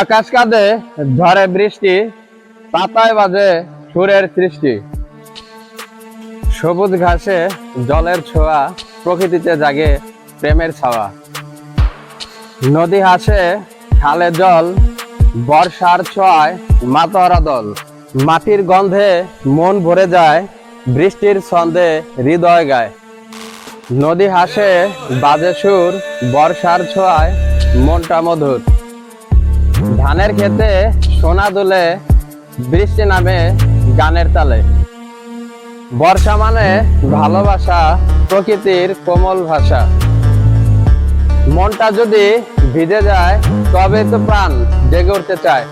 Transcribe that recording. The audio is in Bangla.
আকাশ কাঁদে, ঝড়ে বৃষ্টি, পাতায় বাজে সুরের সৃষ্টি। সবুজ ঘাসে জলের ছোঁয়া, প্রকৃতিতে জাগে প্রেমের ছাওয়া। নদী হাসে, খালে জল, বর্ষার ছোঁয়ায় মাতরা দল মাটির গন্ধে মন ভরে যায়, বৃষ্টির ছন্দে হৃদয় গায়। নদী হাসে, বাজে সুর, বর্ষার ছোঁয়ায় মনটা মধুর। ধানের খেতে সোনা দুলে বৃষ্টি নামে গানের তালে। বর্ষা মানে ভালোবাসা, প্রকৃতির কোমল ভাষা। মনটা যদি ভিজে যায় তবে তো প্রাণ জেগে উঠতে চায়।